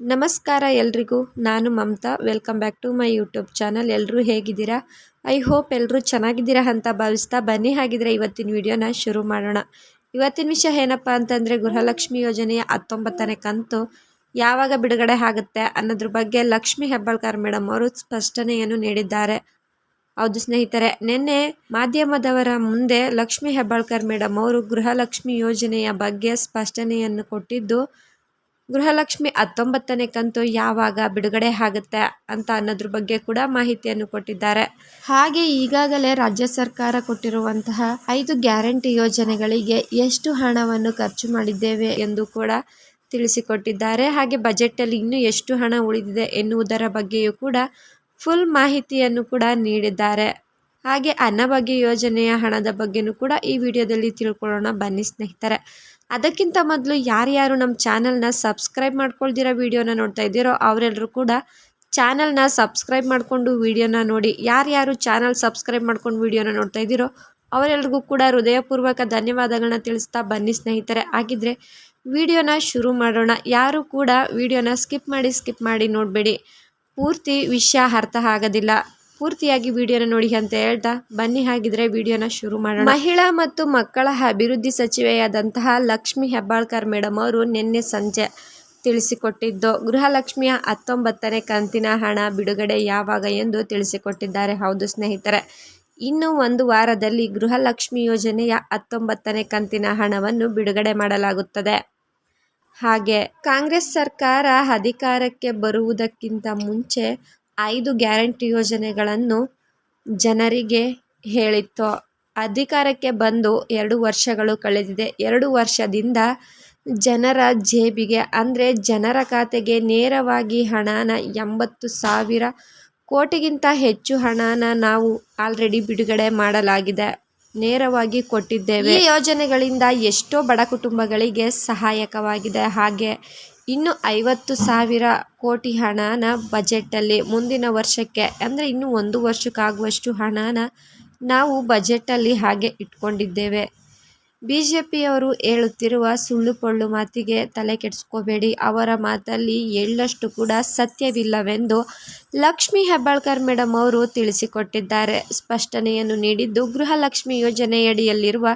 ನಮಸ್ಕಾರ ಎಲ್ರಿಗೂ. ನಾನು Mamata. Welcome back to my YouTube channel ಎಲ್ಲರೂ ಹೇಗಿದ್ದೀರಾ? ಐ ಹೋಪ್ ಎಲ್ಲರೂ ಚೆನ್ನಾಗಿದ್ದೀರಾ ಅಂತ ಭಾವಿಸ್ತಾ ಬನ್ನಿ. ಹಾಗಿದ್ರೆ ಇವತ್ತಿನ ವಿಡಿಯೋನ ಶುರು ಮಾಡೋಣ. ಇವತ್ತಿನ ವಿಷಯ ಏನಪ್ಪ ಅಂತಂದರೆ, ಗೃಹಲಕ್ಷ್ಮಿ ಯೋಜನೆಯ ಹತ್ತೊಂಬತ್ತನೇ ಕಂತು ಯಾವಾಗ ಬಿಡುಗಡೆ ಆಗುತ್ತೆ ಅನ್ನೋದ್ರ ಬಗ್ಗೆ ಲಕ್ಷ್ಮಿ ಹೆಬ್ಬಾಳ್ಕರ್ ಮೇಡಮ್ ಅವರು ಸ್ಪಷ್ಟನೆಯನ್ನು ನೀಡಿದ್ದಾರೆ. ಹೌದು ಸ್ನೇಹಿತರೆ, ನಿನ್ನೆ ಮಾಧ್ಯಮದವರ ಮುಂದೆ ಲಕ್ಷ್ಮಿ ಹೆಬ್ಬಾಳ್ಕರ್ ಮೇಡಮ್ ಅವರು ಗೃಹಲಕ್ಷ್ಮಿ ಯೋಜನೆಯ ಬಗ್ಗೆ ಸ್ಪಷ್ಟನೆಯನ್ನು ಕೊಟ್ಟಿದ್ದು ಗೃಹಲಕ್ಷ್ಮಿ ಹತ್ತೊಂಬತ್ತನೇ ಕಂತು ಯಾವಾಗ ಬಿಡುಗಡೆ ಆಗುತ್ತೆ ಅಂತ ಅನ್ನೋದ್ರ ಬಗ್ಗೆ ಕೂಡ ಮಾಹಿತಿಯನ್ನು ಕೊಟ್ಟಿದ್ದಾರೆ. ಹಾಗೆ ಈಗಾಗಲೇ ರಾಜ್ಯ ಸರ್ಕಾರ ಕೊಟ್ಟಿರುವಂತಹ ಐದು ಗ್ಯಾರಂಟಿ ಯೋಜನೆಗಳಿಗೆ ಎಷ್ಟು ಹಣವನ್ನು ಖರ್ಚು ಮಾಡಿದ್ದೇವೆ ಎಂದು ಕೂಡ ತಿಳಿಸಿಕೊಟ್ಟಿದ್ದಾರೆ. ಹಾಗೆ ಬಜೆಟಲ್ಲಿ ಇನ್ನೂ ಎಷ್ಟು ಹಣ ಉಳಿದಿದೆ ಎನ್ನುವುದರ ಬಗ್ಗೆಯೂ ಕೂಡ ಫುಲ್ ಮಾಹಿತಿಯನ್ನು ಕೂಡ ನೀಡಿದ್ದಾರೆ. ಹಾಗೆ ಅನ್ನಭಾಗ್ಯ ಯೋಜನೆಯ ಹಣದ ಬಗ್ಗೆನೂ ಕೂಡ ಈ ವಿಡಿಯೋದಲ್ಲಿ ತಿಳ್ಕೊಳ್ಳೋಣ. ಬನ್ನಿ ಸ್ನೇಹಿತರೆ. ಅದಕ್ಕಿಂತ ಮೊದಲು ಯಾರ್ಯಾರು ನಮ್ಮ ಚಾನಲ್ನ ಸಬ್ಸ್ಕ್ರೈಬ್ ಮಾಡ್ಕೊಳ್ದಿರೋ ವಿಡಿಯೋನ ನೋಡ್ತಾ ಇದ್ದೀರೋ ಅವರೆಲ್ಲರೂ ಕೂಡ ಚಾನಲ್ನ ಸಬ್ಸ್ಕ್ರೈಬ್ ಮಾಡಿಕೊಂಡು ವಿಡಿಯೋನ ನೋಡಿ. ಯಾರ್ಯಾರು ಚಾನಲ್ ಸಬ್ಸ್ಕ್ರೈಬ್ ಮಾಡ್ಕೊಂಡು ವಿಡಿಯೋನ ನೋಡ್ತಾ ಇದ್ದೀರೋ ಅವರೆಲ್ರಿಗೂ ಕೂಡ ಹೃದಯಪೂರ್ವಕ ಧನ್ಯವಾದಗಳನ್ನ ತಿಳಿಸ್ತಾ ಬನ್ನಿ ಸ್ನೇಹಿತರೆ. ಆಗಿದ್ರೆ ವಿಡಿಯೋನ ಶುರು ಮಾಡೋಣ. ಯಾರು ಕೂಡ ವಿಡಿಯೋನ ಸ್ಕಿಪ್ ಮಾಡಿ ಸ್ಕಿಪ್ ಮಾಡಿ ನೋಡಬೇಡಿ. ಪೂರ್ತಿ ವಿಷಯ ಅರ್ಥ ಆಗೋದಿಲ್ಲ. ಪೂರ್ತಿಯಾಗಿ ವಿಡಿಯೋನ ನೋಡಿ ಅಂತ ಹೇಳ್ತಾ ಬನ್ನಿ, ಹಾಗಿದ್ರೆ ವಿಡಿಯೋನ ಶುರು ಮಾಡೋಣ. ಮಹಿಳಾ ಮತ್ತು ಮಕ್ಕಳ ಅಭಿವೃದ್ಧಿ ಸಚಿವೆಯಾದಂತಹ ಲಕ್ಷ್ಮಿ ಹೆಬ್ಬಾಳ್ಕರ್ ಮೇಡಮ್ ಅವರು ನಿನ್ನೆ ಸಂಜೆ ತಿಳಿಸಿಕೊಟ್ಟಿದ್ದು, ಗೃಹಲಕ್ಷ್ಮಿಯ ಹತ್ತೊಂಬತ್ತನೇ ಕಂತಿನ ಹಣ ಬಿಡುಗಡೆ ಯಾವಾಗ ಎಂದು ತಿಳಿಸಿಕೊಟ್ಟಿದ್ದಾರೆ. ಹೌದು ಸ್ನೇಹಿತರೆ, ಇನ್ನು ಒಂದು ವಾರದಲ್ಲಿ ಗೃಹಲಕ್ಷ್ಮಿ ಯೋಜನೆಯ ಹತ್ತೊಂಬತ್ತನೇ ಕಂತಿನ ಹಣವನ್ನು ಬಿಡುಗಡೆ ಮಾಡಲಾಗುತ್ತದೆ. ಹಾಗೆ ಕಾಂಗ್ರೆಸ್ ಸರ್ಕಾರ ಅಧಿಕಾರಕ್ಕೆ ಬರುವುದಕ್ಕಿಂತ ಮುಂಚೆ ಐದು ಗ್ಯಾರಂಟಿ ಯೋಜನೆಗಳನ್ನು ಜನರಿಗೆ ಹೇಳಿತ್ತು. ಅಧಿಕಾರಕ್ಕೆ ಬಂದು ಎರಡು ವರ್ಷಗಳು ಕಳೆದಿದೆ. ಎರಡು ವರ್ಷದಿಂದ ಜನರ ಜೇಬಿಗೆ, ಅಂದರೆ ಜನರ ಖಾತೆಗೆ ನೇರವಾಗಿ ಹಣನ ಎಂಬತ್ತು ಸಾವಿರ ಕೋಟಿಗಿಂತ ಹೆಚ್ಚು ಹಣನ ನಾವು ಆಲ್ರೆಡಿ ಬಿಡುಗಡೆ ಮಾಡಲಾಗಿದೆ. ನೇರವಾಗಿ ಕೊಟ್ಟಿದ್ದೇವೆ. ಈ ಯೋಜನೆಗಳಿಂದ ಎಷ್ಟೋ ಬಡ ಕುಟುಂಬಗಳಿಗೆ ಸಹಾಯಕವಾಗಿದೆ. ಹಾಗೆ ಇನ್ನು ಐವತ್ತು ಸಾವಿರ ಕೋಟಿ ಹಣನ ಬಜೆಟಲ್ಲಿ ಮುಂದಿನ ವರ್ಷಕ್ಕೆ, ಅಂದರೆ ಇನ್ನು ಒಂದು ವರ್ಷಕ್ಕಾಗುವಷ್ಟು ಹಣನ ನಾವು ಬಜೆಟಲ್ಲಿ ಹಾಗೆ ಇಟ್ಕೊಂಡಿದ್ದೇವೆ. ಬಿ ಜೆ ಪಿಯವರು ಹೇಳುತ್ತಿರುವ ಸುಳ್ಳು ಪೊಳ್ಳು ಮಾತಿಗೆ ತಲೆ ಕೆಡಿಸ್ಕೋಬೇಡಿ. ಅವರ ಮಾತಲ್ಲಿ ಎಳ್ಳಷ್ಟು ಕೂಡ ಸತ್ಯವಿಲ್ಲವೆಂದು ಲಕ್ಷ್ಮೀ ಹೆಬ್ಬಾಳ್ಕರ್ ಮೇಡಮ್ ಅವರು ತಿಳಿಸಿಕೊಟ್ಟಿದ್ದಾರೆ. ಸ್ಪಷ್ಟನೆಯನ್ನು ನೀಡಿದ್ದು ಗೃಹಲಕ್ಷ್ಮಿ ಯೋಜನೆಯಡಿಯಲ್ಲಿರುವ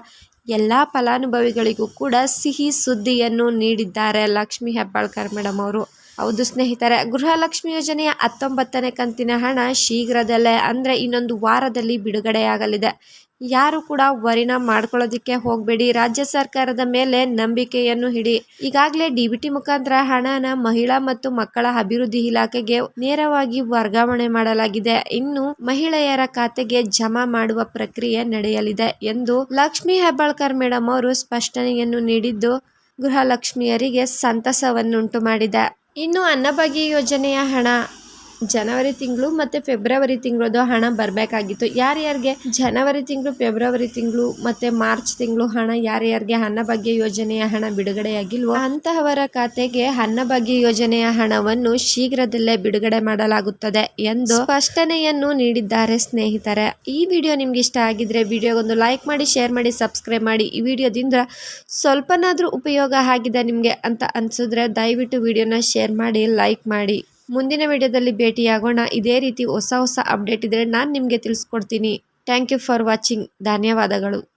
ಎಲ್ಲ ಫಲಾನುಭವಿಗಳಿಗೂ ಕೂಡ ಸಿಹಿ ಸುದ್ದಿಯನ್ನು ನೀಡಿದ್ದಾರೆ ಲಕ್ಷ್ಮಿ ಹೆಬ್ಬಾಳ್ಕರ್ ಮೇಡಮ್ ಅವರು. ಹೌದು ಸ್ನೇಹಿತರೆ, ಗೃಹಲಕ್ಷ್ಮಿ ಯೋಜನೆಯ ಹತ್ತೊಂಬತ್ತನೇ ಕಂತಿನ ಹಣ ಶೀಘ್ರದಲ್ಲೇ ಅಂದರೆ ಇನ್ನೊಂದು ವಾರದಲ್ಲಿ ಬಿಡುಗಡೆಯಾಗಲಿದೆ. ಯಾರು ಕೂಡ ವರಿನ ಮಾಡ್ಕೊಳ್ಳೋದಕ್ಕೆ ಹೋಗಬೇಡಿ. ರಾಜ್ಯ ಸರ್ಕಾರದ ಮೇಲೆ ನಂಬಿಕೆಯನ್ನು ಹಿಡಿ ಈಗಾಗಲೇ ಡಿಬಿಟಿ ಮುಖಾಂತರ ಹಣನ ಮಹಿಳಾ ಮತ್ತು ಮಕ್ಕಳ ಅಭಿವೃದ್ಧಿ ಇಲಾಖೆಗೆ ನೇರವಾಗಿ ವರ್ಗಾವಣೆ ಮಾಡಲಾಗಿದೆ. ಇನ್ನು ಮಹಿಳೆಯರ ಖಾತೆಗೆ ಜಮಾ ಮಾಡುವ ಪ್ರಕ್ರಿಯೆ ನಡೆಯಲಿದೆ ಎಂದು ಲಕ್ಷ್ಮೀ ಹೆಬ್ಬಾಳ್ಕರ್ ಮೇಡಮ್ ಅವರು ಸ್ಪಷ್ಟನೆಯನ್ನು ನೀಡಿದ್ದು, ಗೃಹಲಕ್ಷ್ಮಿಯರಿಗೆ ಸಂತಸವನ್ನುಂಟು ಮಾಡಿದೆ ಇನ್ನು ಅನ್ನಭಾಗ್ಯ ಯೋಜನೆಯ ಹಣ ಜನವರಿ ತಿಂಗಳು ಮತ್ತು ಫೆಬ್ರವರಿ ತಿಂಗಳದು ಹಣ ಬರಬೇಕಾಗಿತ್ತು. ಯಾರ್ಯಾರಿಗೆ ಜನವರಿ ತಿಂಗಳು, ಫೆಬ್ರವರಿ ತಿಂಗಳು ಮತ್ತು ಮಾರ್ಚ್ ತಿಂಗಳು ಹಣ ಯಾರ್ಯಾರಿಗೆ ಅನ್ನಭಾಗ್ಯ ಯೋಜನೆಯ ಹಣ ಬಿಡುಗಡೆಯಾಗಿಲ್ವೋ? ಅಂತಹವರ ಖಾತೆಗೆ ಅನ್ನಭಾಗ್ಯ ಯೋಜನೆಯ ಹಣವನ್ನು ಶೀಘ್ರದಲ್ಲೇ ಬಿಡುಗಡೆ ಮಾಡಲಾಗುತ್ತದೆ ಎಂದು ಸ್ಪಷ್ಟನೆಯನ್ನು ನೀಡಿದ್ದಾರೆ ಸ್ನೇಹಿತರೆ. ಈ ವಿಡಿಯೋ ನಿಮ್ಗೆ ಇಷ್ಟ ಆಗಿದ್ರೆ ವಿಡಿಯೋಗೊಂದು ಲೈಕ್ ಮಾಡಿ, ಶೇರ್ ಮಾಡಿ, ಸಬ್ಸ್ಕ್ರೈಬ್ ಮಾಡಿ. ಈ ವಿಡಿಯೋದಿಂದ ಸ್ವಲ್ಪನಾದರೂ ಉಪಯೋಗ ಆಗಿದೆ ನಿಮಗೆ ಅಂತ ಅನ್ಸಿದ್ರೆ ದಯವಿಟ್ಟು ವಿಡಿಯೋನ ಶೇರ್ ಮಾಡಿ, ಲೈಕ್ ಮಾಡಿ. ಮುಂದಿನ ವಿಡಿಯೋದಲ್ಲಿ ಭೇಟಿಯಾಗೋಣ. ಇದೇ ರೀತಿ ಹೊಸ ಹೊಸ ಅಪ್ಡೇಟ್ ಇದ್ದರೆ ನಾನು ನಿಮಗೆ ತಿಳಿಸ್ಕೊಡ್ತೀನಿ. ಥ್ಯಾಂಕ್ ಯು ಫಾರ್ ವಾಚಿಂಗ್ ಧನ್ಯವಾದಗಳು.